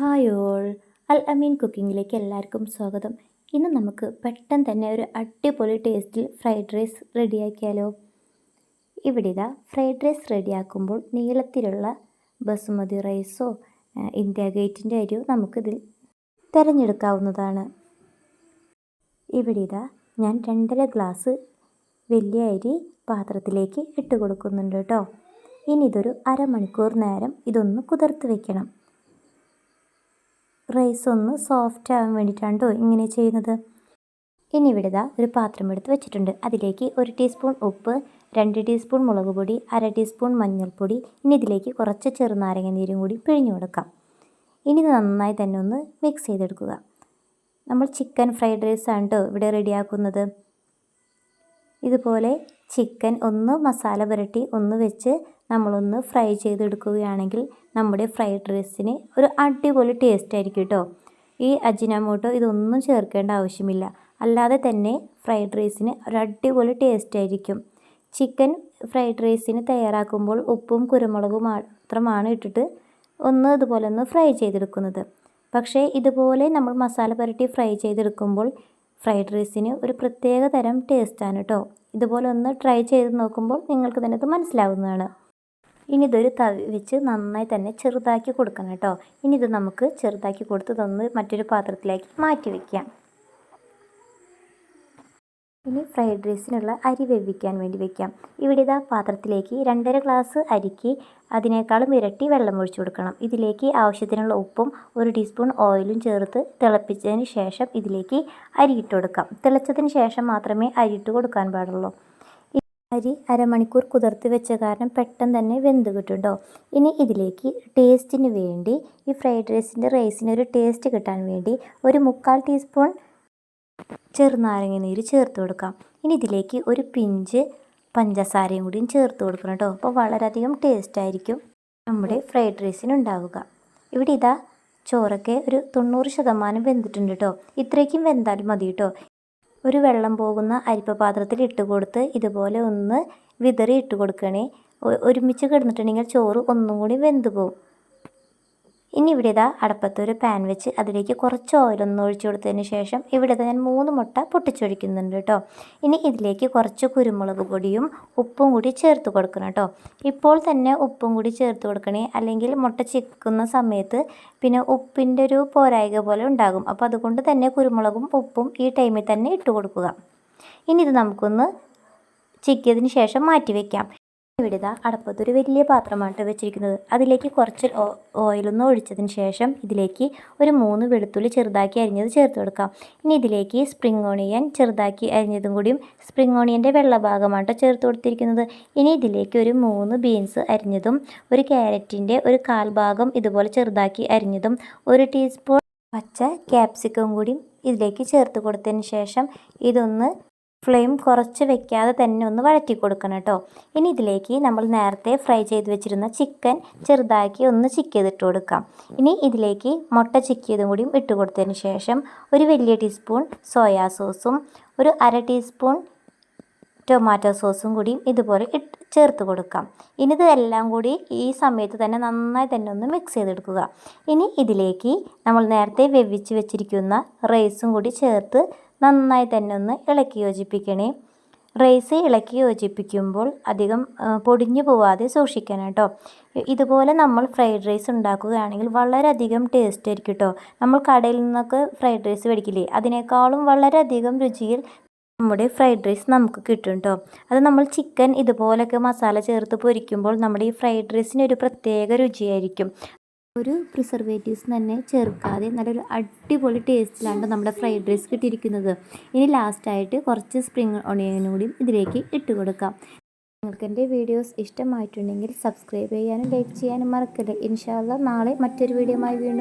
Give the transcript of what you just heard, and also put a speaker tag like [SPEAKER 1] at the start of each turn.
[SPEAKER 1] Hi all. അൽ അമീൻ കുക്കിങ്ങിലേക്ക് എല്ലാവർക്കും സ്വാഗതം. ഇന്ന് നമുക്ക് പെട്ടെന്ന് തന്നെ ഒരു അടിപൊളി ടേസ്റ്റിൽ ഫ്രൈഡ് റൈസ് റെഡിയാക്കിയാലോ? ഇവിടെ ഇതാ ഫ്രൈഡ് റൈസ് റെഡിയാക്കുമ്പോൾ നീളത്തിലുള്ള ബസുമതി റൈസോ ഇന്ത്യ ഗേറ്റിന്റെ അരിയോ നമുക്കിതിൽ തിരഞ്ഞെടുക്കാവുന്നതാണ്. ഇവിടെ ഇതാ ഞാൻ രണ്ടര ഗ്ലാസ് വലിയ അരി പാത്രത്തിലേക്ക് ഇട്ട് കൊടുക്കുന്നുണ്ട് കേട്ടോ. ഇനി ഇതൊരു അരമണിക്കൂർ നേരം ഇതൊന്ന് കുതിർത്ത് വെക്കണം. റൈസ് ഒന്ന് സോഫ്റ്റ് ആവാൻ വേണ്ടിയിട്ടാണ് കേട്ടോ ഇങ്ങനെ ചെയ്യുന്നത്. ഇനി ഇവിടെ ഒരു പാത്രം എടുത്ത് വെച്ചിട്ടുണ്ട്. അതിലേക്ക് ഒരു ടീസ്പൂൺ ഉപ്പ് രണ്ട് ടീസ്പൂൺ മുളക് പൊടി അര ടീസ്പൂൺ മഞ്ഞൾപ്പൊടി ഇനി ഇതിലേക്ക് കുറച്ച് ചെറുനാരങ്ങ നീരും കൂടി പിഴിഞ്ഞു കൊടുക്കാം. ഇനി ഇത് നന്നായി തന്നെ ഒന്ന് മിക്സ് ചെയ്തെടുക്കുക. നമ്മൾ ചിക്കൻ ഫ്രൈഡ് റൈസ് ആണ് കേട്ടോ ഇവിടെ റെഡിയാക്കുന്നത് ഇതുപോലെ ചിക്കൻ ഒന്ന് മസാല പുരട്ടി ഒന്ന് വെച്ച് നമ്മളൊന്ന് ഫ്രൈ ചെയ്തെടുക്കുകയാണെങ്കിൽ നമ്മുടെ ഫ്രൈഡ് റൈസിന് ഒരു അടിപൊളി ടേസ്റ്റ് ആയിരിക്കും കേട്ടോ ഈ അജിനാമോട്ടോ ഇതൊന്നും ചേർക്കേണ്ട ആവശ്യമില്ല. അല്ലാതെ തന്നെ ഫ്രൈഡ് റൈസിന് ഒരു അടിപൊളി ടേസ്റ്റ് ആയിരിക്കും. ചിക്കൻ ഫ്രൈഡ് റൈസിന് തയ്യാറാക്കുമ്പോൾ ഉപ്പും കുരുമുളകും മാത്രമാണ് ഇട്ടിട്ട് ഒന്ന് ഇതുപോലെ ഒന്ന് ഫ്രൈ ചെയ്തെടുക്കുന്നത്. പക്ഷേ ഇതുപോലെ നമ്മൾ മസാല പുരട്ടി ഫ്രൈ ചെയ്തെടുക്കുമ്പോൾ ഫ്രൈഡ് റൈസിന് ഒരു പ്രത്യേക തരം ടേസ്റ്റാണ് കേട്ടോ ഇതുപോലെ ഒന്ന് ട്രൈ ചെയ്ത് നോക്കുമ്പോൾ നിങ്ങൾക്ക് തന്നെ ഇത് മനസ്സിലാവുന്നതാണ്. ഇനി ഇതൊരു തവി വെച്ച് നന്നായി തന്നെ ചെറുതാക്കി കൊടുക്കണം കേട്ടോ. ഇനി ഇത് നമുക്ക് ചെറുതാക്കി കൊടുത്ത് തന്ന് മറ്റൊരു പാത്രത്തിലേക്ക് മാറ്റി വയ്ക്കാം ഇനി ഫ്രൈഡ് റൈസിനുള്ള അരി വേവിക്കാൻ വേണ്ടി വെക്കാം. ഇവിടെ ഇതാ പാത്രത്തിലേക്ക് രണ്ടര ഗ്ലാസ് അരിക്ക് അതിനേക്കാളും ഇരട്ടി വെള്ളം ഒഴിച്ചു കൊടുക്കണം. ഇതിലേക്ക് ആവശ്യത്തിനുള്ള ഉപ്പും ഒരു ടീസ്പൂൺ ഓയിലും ചേർത്ത് തിളപ്പിച്ചതിന് ശേഷം ഇതിലേക്ക് അരി ഇട്ട് കൊടുക്കാം. തിളച്ചതിന് ശേഷം മാത്രമേ അരി ഇട്ട് കൊടുക്കാൻ പാടുള്ളൂ. അരി അരമണിക്കൂർ കുതിർത്ത് വെച്ച കാരണം പെട്ടെന്ന് തന്നെ വെന്ത് കിട്ടും ഇനി ഇതിലേക്ക് ടേസ്റ്റിന് വേണ്ടി ഈ ഫ്രൈഡ് റൈസിന്റെ റൈസിന് ഒരു ടേസ്റ്റ് കിട്ടാൻ വേണ്ടി ഒരു മുക്കാൽ ടീസ്പൂൺ ചെറുനാരങ്ങ നീര് ചേർത്ത് കൊടുക്കാം. ഇനി ഇതിലേക്ക് ഒരു പിഞ്ച് പഞ്ചസാരയും കൂടിയും ചേർത്ത് കൊടുക്കണം കേട്ടോ. അപ്പോൾ വളരെയധികം ടേസ്റ്റായിരിക്കും നമ്മുടെ ഫ്രൈഡ് റൈസിന് ഉണ്ടാവുക. ഇവിടെ ഇതാ ചോറൊക്കെ ഒരു തൊണ്ണൂറ് ശതമാനം വെന്തിട്ടുണ്ട് കേട്ടോ. ഇത്രയ്ക്കും വെന്താൽ മതി കേട്ടോ. ഒരു വെള്ളം പോകുന്ന അരിപ്പ പാത്രത്തിൽ ഇട്ട് കൊടുത്ത് ഇതുപോലെ ഒന്ന് വിതറി ഇട്ട് കൊടുക്കണേ ഒരുമിച്ച് കിടന്നിട്ടുണ്ടെങ്കിൽ ചോറ് ഒന്നും കൂടി വെന്ത് പോകും ഇനി ഇവിടെ ഇതാ അടപ്പത്തൊരു പാൻ വെച്ച് അതിലേക്ക് കുറച്ച് ഓയിലൊന്ന് ഒഴിച്ചു കൊടുത്തതിന് ശേഷം ഇവിടെ ഞാൻ മൂന്ന് മുട്ട പൊട്ടിച്ചൊഴിക്കുന്നുണ്ട് കേട്ടോ. ഇനി ഇതിലേക്ക് കുറച്ച് കുരുമുളക് പൊടിയും ഉപ്പും കൂടി ചേർത്ത് കൊടുക്കണം കേട്ടോ. ഇപ്പോൾ തന്നെ ഉപ്പും കൂടി ചേർത്ത് കൊടുക്കണേ. അല്ലെങ്കിൽ മുട്ട ചിക്കുന്ന സമയത്ത് പിന്നെ ഉപ്പിന്റെ ഒരു പോരായിക പോലെ ഉണ്ടാകും. അപ്പോൾ അതുകൊണ്ട് തന്നെ കുരുമുളകും ഉപ്പും ഈ ടൈമിൽ തന്നെ ഇട്ട് കൊടുക്കുക. ഇനി ഇത് നമുക്കൊന്ന് ചിക്കിയതിന് ശേഷം മാറ്റി വയ്ക്കാം ഇവിടെ ഇതാ അടപ്പത്തൊരു വലിയ പാത്രമാണ് വെച്ചിരിക്കുന്നത്. അതിലേക്ക് കുറച്ച് ഓയിലൊന്നും ഒഴിച്ചതിന് ശേഷം ഇതിലേക്ക് ഒരു മൂന്ന് വെളുത്തുള്ളി ചെറുതാക്കി അരിഞ്ഞത് ചേർത്ത് കൊടുക്കാം. ഇനി ഇതിലേക്ക് സ്പ്രിംഗ് ഓണിയൻ ചെറുതാക്കി അരിഞ്ഞതും കൂടിയും സ്പ്രിംഗ് ഓണിയന്റെ വെള്ളഭാഗമാണ് ചേർത്ത് കൊടുത്തിരിക്കുന്നത്. ഇനി ഇതിലേക്ക് ഒരു മൂന്ന് ബീൻസ് അരിഞ്ഞതും ഒരു ക്യാരറ്റിന്റെ ഒരു കാൽ ഭാഗം ഇതുപോലെ ചെറുതാക്കി അരിഞ്ഞതും ഒരു ടീസ്പൂൺ പച്ച ക്യാപ്സിക്കം കൂടിയും ഇതിലേക്ക് ചേർത്ത് കൊടുത്തതിന് ശേഷം ഇതൊന്ന് ഫ്ലെയിം കുറച്ച് വെക്കാതെ തന്നെ ഒന്ന് വഴറ്റി കൊടുക്കണം കേട്ടോ. ഇനി ഇതിലേക്ക് നമ്മൾ നേരത്തെ ഫ്രൈ ചെയ്ത് വെച്ചിരുന്ന ചിക്കൻ ചെറുതാക്കി ഒന്ന് ചിക്ക് ചെയ്തിട്ട് കൊടുക്കാം. ഇനി ഇതിലേക്ക് മുട്ട ചിക്കിയതും കൂടിയും ഇട്ട് കൊടുത്തതിന് ശേഷം ഒരു വലിയ ടീസ്പൂൺ സോയാ സോസും ഒരു അര ടീസ്പൂൺ ടൊമാറ്റോ സോസും കൂടിയും ഇതുപോലെ ഇട്ട് ചേർത്ത് കൊടുക്കാം. ഇനി ഇതെല്ലാം കൂടി ഈ സമയത്ത് തന്നെ നന്നായി തന്നെ ഒന്ന് മിക്സ് ചെയ്തെടുക്കുക. ഇനി ഇതിലേക്ക് നമ്മൾ നേരത്തെ വെവിച്ച് വെച്ചിരിക്കുന്ന റൈസും കൂടി ചേർത്ത് നന്നായി തന്നെ ഒന്ന് ഇളക്കി യോജിപ്പിക്കണേ. റൈസ് ഇളക്കി യോജിപ്പിക്കുമ്പോൾ അധികം പൊടിഞ്ഞു പോവാതെ സൂക്ഷിക്കണം കേട്ടോ. ഇതുപോലെ നമ്മൾ ഫ്രൈഡ് റൈസ് ഉണ്ടാക്കുകയാണെങ്കിൽ വളരെയധികം ടേസ്റ്റ് ആയിരിക്കും കേട്ടോ. നമ്മൾ കടയിൽ നിന്നൊക്കെ ഫ്രൈഡ് റൈസ് മേടിക്കില്ലേ? അതിനേക്കാളും വളരെയധികം രുചിയിൽ നമ്മുടെ ഫ്രൈഡ് റൈസ് നമുക്ക് കിട്ടും കേട്ടോ അത് നമ്മൾ ചിക്കൻ ഇതുപോലൊക്കെ മസാല ചേർത്ത് പൊരിക്കുമ്പോൾ നമ്മുടെ ഈ ഫ്രൈഡ് റൈസിന് ഒരു പ്രത്യേക രുചിയായിരിക്കും. ഒരു പ്രിസർവേറ്റീവ്സ് തന്നെ ചേർക്കാതെ നല്ലൊരു അടിപൊളി ടേസ്റ്റിലാണ് നമ്മുടെ ഫ്രൈഡ് റൈസ് കിട്ടിയിരിക്കുന്നത്. ഇനി ലാസ്റ്റായിട്ട് കുറച്ച് സ്പ്രിങ് ഒണിയനും ഇതിലേക്ക് ഇട്ട് കൊടുക്കാം. നിങ്ങൾക്ക് എന്റെ വീഡിയോസ് ഇഷ്ടമായിട്ടുണ്ടെങ്കിൽ സബ്സ്ക്രൈബ് ചെയ്യാനും ലൈക്ക് ചെയ്യാനും മറക്കല്ലേ. ഇൻഷാല്ല നാളെ മറ്റൊരു വീഡിയോയുമായി വീണ്ടും